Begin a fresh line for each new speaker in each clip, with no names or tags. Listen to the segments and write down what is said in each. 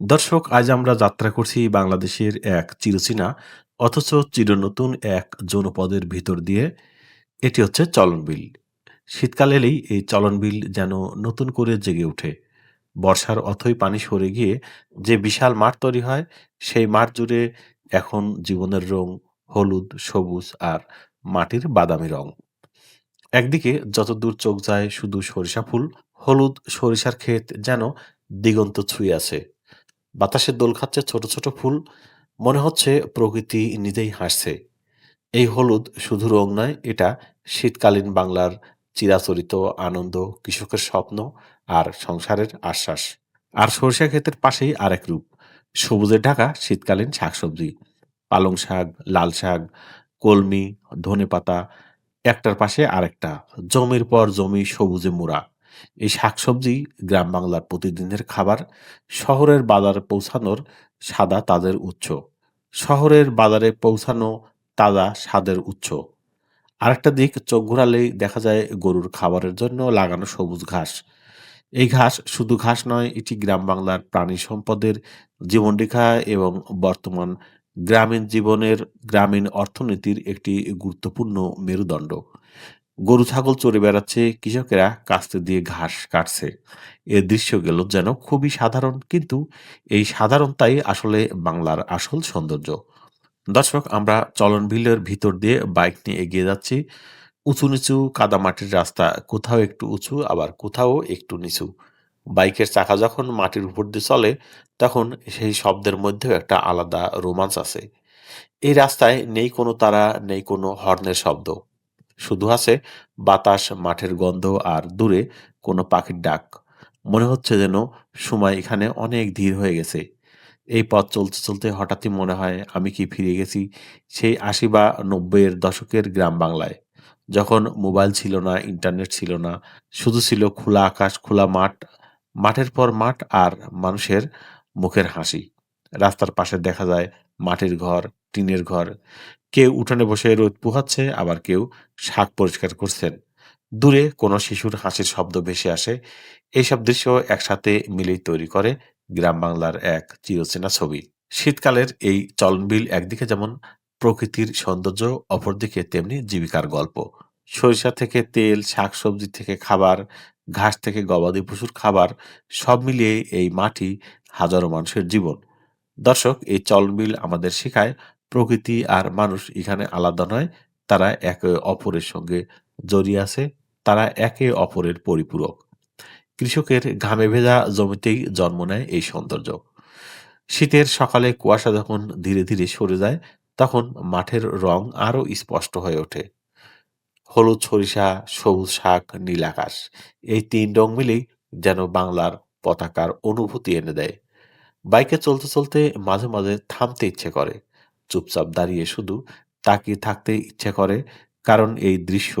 দর্শক, আজ আমরা যাত্রা করছি বাংলাদেশের এক চিরচেনা, অথচ চিরনতুন এক জনপদের ভিতর দিয়ে। এটি হচ্ছে চলনবিল। শীতকাল এলেই এই চলনবিল যেন নতুন করে জেগে ওঠে। বর্ষার অথই পানি সরে গিয়ে যে বিশাল মাঠ তৈরি হয়, সেই মাঠ জুড়ে এখন জীবনের রং হলুদ, সবুজ আর মাটির বাদামি রং। একদিকে যতদূর চোখ যায় শুধু সরিষা ফুল, হলুদ সরিষার ক্ষেত যেন দিগন্ত ছুঁয়ে আছে। বাতাসে দোল খাচ্ছে ছোট ছোট ফুল। মনে হচ্ছে প্রকৃতি নিজেই হাসছে। এই হলুদ শুধু রং নয়, এটা শীতকালীন বাংলার চিরাচরিত আনন্দ, কৃষকের স্বপ্ন আর সংসারের আশ্বাস। আর সরিষা ক্ষেতের পাশেই আরেক রূপ সবুজে ঢাকা, শীতকালীন শাকসবজি। পালং শাক, লাল শাক, কলমি, ধনেপাতা, একটার পাশে আরেকটা, জমির পর জমি সবুজে মোড়া। এই শাকসবজি গ্রাম বাংলার প্রতিদিনের খাবার, শহরের বাজারে পৌঁছানোর সাদা তাদের উৎস। শহরের বাজারে পৌঁছানো তাজা স্বাদের উৎস। আরেকটা দিক, চোখ ঘোরালেই দেখা যায় গরুর খাবারের জন্য লাগানো সবুজ ঘাস। এই ঘাস শুধু ঘাস নয়, এটি গ্রাম বাংলার প্রাণী সম্পদের জীবনরেখা এবং বর্তমান গ্রামীণ জীবনের গ্রামীণ অর্থনীতির একটি গুরুত্বপূর্ণ মেরুদণ্ড। গরু ছাগল চড়ে বেড়াচ্ছে, কৃষকেরা কাস্তে দিয়ে ঘাস কাটছে। এ দৃশ্য গেল যেন খুবই সাধারণ, কিন্তু এই সাধারণতাই আসলে বাংলার আসল সৌন্দর্য। দর্শক, আমরা চলন বিলের ভিতর দিয়ে বাইক নিয়ে এগিয়ে যাচ্ছি। উঁচু নিচু কাদামাটির রাস্তা, কোথাও একটু উঁচু, আবার কোথাও একটু নিচু। বাইকের চাকা যখন মাটির উপর দিয়ে চলে, তখন সেই শব্দের মধ্যেও একটা আলাদা রোমাঞ্চ আছে। এই রাস্তায় নেই কোনো তারা, নেই কোনো হর্নের শব্দ। শুধু আছে বাতাস, মাঠের গন্ধ আর দূরে কোনো পাখির ডাক। মনে হচ্ছে যেন সময় এখানে অনেক ধীর হয়ে গেছে। এই পথ চলতে চলতে হঠাৎই মনে হয় আমি কি ফিরে গেছি সেই আশি বা নব্বইয়ের দশকের গ্রাম বাংলায়। যখন মোবাইল ছিল না, ইন্টারনেট ছিল না, শুধু ছিল খোলা আকাশ, খোলা মাঠ, মাঠের পর মাঠ আর মানুষের মুখের হাসি। রাস্তার পাশে দেখা যায় মাটির ঘর টিনের ঘর। কেউ উঠানে বসে রোদ পোহাচ্ছে, আবার কেউ শাক পরিষ্কার করছেন। দূরে কোনো শিশুর হাসির শব্দ ভেসে আসে। এইসব দৃশ্য একসাথে মিলেই তৈরি করে গ্রাম বাংলার এক চিরচেনা ছবি। শীতকালের এই চলনবিল একদিকে যেমন প্রকৃতির সৌন্দর্য, অপরদিকে তেমনি জীবিকার গল্প। সরিষা থেকে তেল, শাকসবজি থেকে খাবার, ঘাস থেকে গবাদি পশুর খাবার, সব মিলিয়ে এই মাটি হাজারো মানুষের জীবন। দর্শক, এই চলনবিল আমাদের শেখায় প্রকৃতি আর মানুষ এখানে আলাদা নয়। তারা একে অপরের সঙ্গে জড়িয়ে আছে। তারা একে অপরের পরিপূরক। কৃষকের ঘামে ভেজা জমিতেই জন্ম নেয় এই সৌন্দর্য। শীতের সকালে কুয়াশা যখন ধীরে ধীরে সরে যায়, তখন মাঠের রং আরও স্পষ্ট হয়ে ওঠে। হলুদ সরিষা, সবুজ শাক, নীল আকাশ, এই তিন রং মিলেই যেন বাংলার পতাকার অনুভূতি এনে দেয়। বাইকে চলতে চলতে মাঝে মাঝে থামতে ইচ্ছে করে। চুপচাপ দাঁড়িয়ে শুধু তাকিয়ে থাকতে ইচ্ছে করে, কারণ এই দৃশ্য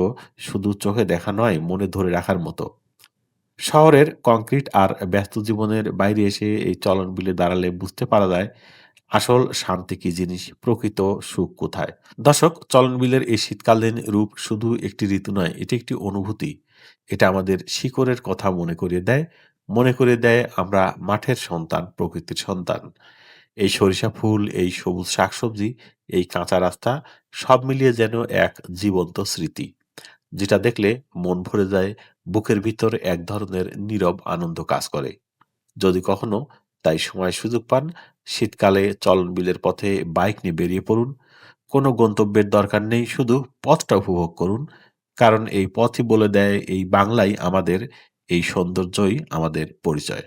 শুধু চোখে দেখা নয়, মনে ধরে রাখার মতো। শহরের কংক্রিট আর ব্যস্ত জীবনের বাইরে এসে এই চলন বিলে দাঁড়ালে বুঝতে পারা যায়, আসল শান্তি কি জিনিস, প্রকৃত সুখ কোথায়? দর্শক, চলন বিলের এই শীতকালীন রূপ শুধু একটি ঋতু নয়, এটি একটি অনুভূতি। এটা আমাদের শিকড়ের কথা মনে করিয়ে দেয়, মনে করে দেয় আমরা মাঠের সন্তান, প্রকৃতির সন্তান। এই সরিষা ফুল, এই সবুজ শাকসবজি, এই কাঁচা রাস্তা সব মিলিয়ে যেন এক জীবন্ত স্মৃতি, যেটা দেখলে মন ভরে যায়, বুকের ভিতর এক ধরনের নীরব আনন্দ কাজ করে। যদি কখনো তাই সময় সুযোগ পান, শীতকালে চলন বিলের পথে বাইক নিয়ে বেরিয়ে পড়ুন। কোনো গন্তব্যের দরকার নেই, শুধু পথটা উপভোগ করুন। কারণ এই পথই বলে দেয়, এই বাংলাই আমাদের, এই সৌন্দর্যই আমাদের পরিচয়।